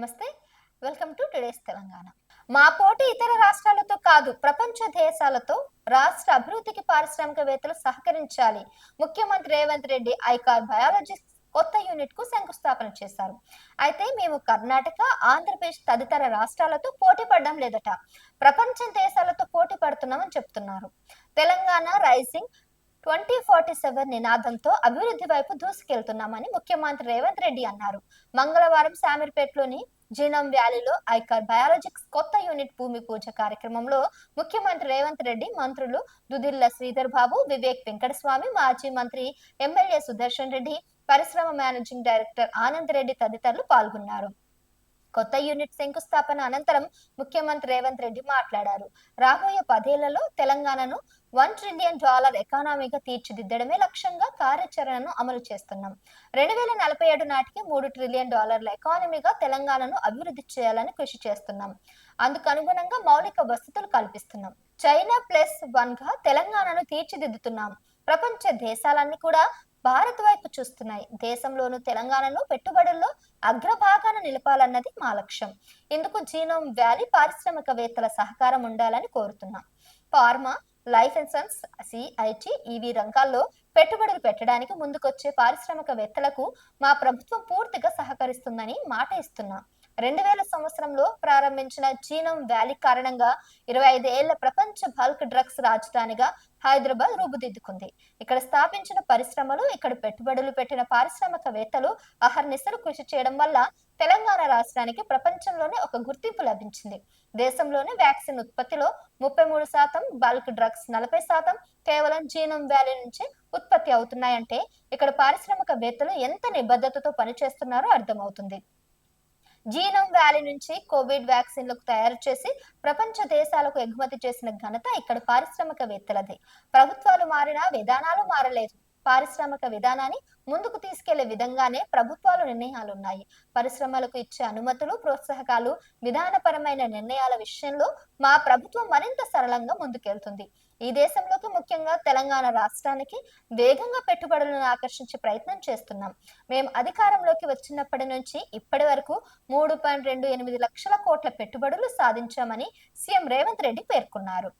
నమస్తే welcome to today's Telangana. మా పోటీ ఇతర రాష్ట్రాలతో కాదు ప్రపంచ దేశాలతో రాష్ట్ర అభివృద్ధికి పారిశ్రామికవేత్తలు సహకరించాలి. ముఖ్యమంత్రి రేవంత్ రెడ్డి ఐకార్ బయాలజిస్ట్ కొత్త యూనిట్కు శంకుస్థాపన చేశారు. అయితే మేము కర్ణాటక ఆంధ్రప్రదేశ్ తదితర రాష్ట్రాలతో పోటీ పడడం లేదట. ప్రపంచ దేశాలతో పోటీ పడుతున్నామని చెప్తున్నారు. Telangana rising twenty forty seven నినాదంతో అభివృద్ధి వైపు దూసుకెళ్తున్నామని ముఖ్యమంత్రి రేవంత్ రెడ్డి అన్నారు. మంగళవారం శామీర్పేటలోని జీనం వ్యాలీలో ఐకార్ బయాలజిక్స్ కొత్త యూనిట్ భూమి పూజ కార్యక్రమంలో ముఖ్యమంత్రి రేవంత్ రెడ్డి మంత్రులు దుదిల్ల శ్రీధర్ బాబు వివేక్ వెంకటస్వామి మాజీ మంత్రి ఎమ్మెల్యే సుదర్శన్ రెడ్డి పరిశ్రమ మేనేజింగ్ డైరెక్టర్ ఆనంద్ రెడ్డి తదితరులు పాల్గొన్నారు. కొత్త యూనిట్ శంకుస్థాపన అనంతరం ముఖ్యమంత్రి రేవంత్ రెడ్డి మాట్లాడారు. రాబోయే పదేళ్ళలో తెలంగాణను వన్ ట్రిలియన్ డాలర్ ఎకానమీగా తీర్చిదిద్దడమే లక్ష్యంగా కార్యాచరణను అమలు చేస్తున్నాం. రెండు వేల నలభై ఏడు నాటికి మూడు ట్రిలియన్ డాలర్ల ఎకానమీగా తెలంగాణను అభివృద్ధి చేయాలని కృషి చేస్తున్నాం. అందుకు అనుగుణంగా మౌలిక వసతులు కల్పిస్తున్నాం. చైనా ప్లస్ వన్గా తెలంగాణను తీర్చిదిద్దుతున్నాం. ప్రపంచ దేశాలన్నీ కూడా భారత్ వైపు చూస్తున్నాయి. దేశంలోను తెలంగాణలో పెట్టుబడుల్లో అగ్రభాగాన నిలపాలన్నది మా లక్ష్యం. ఇందుకు జీనోమ్ వ్యాలీ పారిశ్రామికవేత్తల సహకారం ఉండాలని కోరుతున్నాం. Pharma life insurance CIT EV రంగాల్లో పెట్టుబడులు పెట్టడానికి ముందుకొచ్చే పారిశ్రామికవేత్తలకు మా ప్రభుత్వం పూర్తిగా సహకరిస్తుందని మాట ఇస్తున్నాం. రెండు వేల సంవత్సరంలో ప్రారంభించిన జీనం వ్యాలీ కారణంగా ఇరవై ఐదు ఏళ్ళ ప్రపంచ బల్క్ డ్రగ్స్ రాజధానిగా హైదరాబాద్ రూపుదిద్దుకుంది. ఇక్కడ స్థాపించిన పరిశ్రమలు ఇక్కడ పెట్టుబడులు పెట్టిన పారిశ్రామికవేత్తలు అహర్నిశలు కృషి చేయడం వల్ల తెలంగాణ రాష్ట్రానికి ప్రపంచంలోనే ఒక గుర్తింపు లభించింది. దేశంలోనే వ్యాక్సిన్ ఉత్పత్తిలో ముప్పై మూడు శాతం బల్క్ డ్రగ్స్ నలభై శాతం కేవలం జీనం వ్యాలీ నుంచి ఉత్పత్తి అవుతున్నాయంటే ఇక్కడ పారిశ్రామికవేత్తలు ఎంత నిబద్ధతతో పనిచేస్తున్నారో అర్థమవుతుంది. జీనోమ్ వ్యాలీ నుంచి కోవిడ్ వ్యాక్సిన్లకు తయారు చేసి ప్రపంచ దేశాలకు ఎగుమతి చేసిన ఘనత ఇక్కడ పారిశ్రామికవేత్తలదే. ప్రభుత్వాలు మారినా విధానాలు మారలేదు. పారిశ్రామిక విధానాన్ని ముందుకు తీసుకెళ్ళే విధంగానే ప్రభుత్వాలు నిర్ణయాలు ఉన్నాయి పరిశ్రమలకు ఇచ్చే అనుమతులు ప్రోత్సాహకాలు విధానపరమైన నిర్ణయాల విషయంలో మా ప్రభుత్వం మరింత సరళంగా ముందుకెళ్తుంది. ఈ దేశంలోకి ముఖ్యంగా తెలంగాణ రాష్ట్రానికి వేగంగా పెట్టుబడులను ఆకర్షించే ప్రయత్నం చేస్తున్నాం. మేము అధికారంలోకి వచ్చినప్పటి నుంచి ఇప్పటి వరకు మూడు పాయింట్ రెండు ఎనిమిది లక్షల కోట్ల పెట్టుబడులు సాధించామని సీఎం రేవంత్ రెడ్డి పేర్కొన్నారు.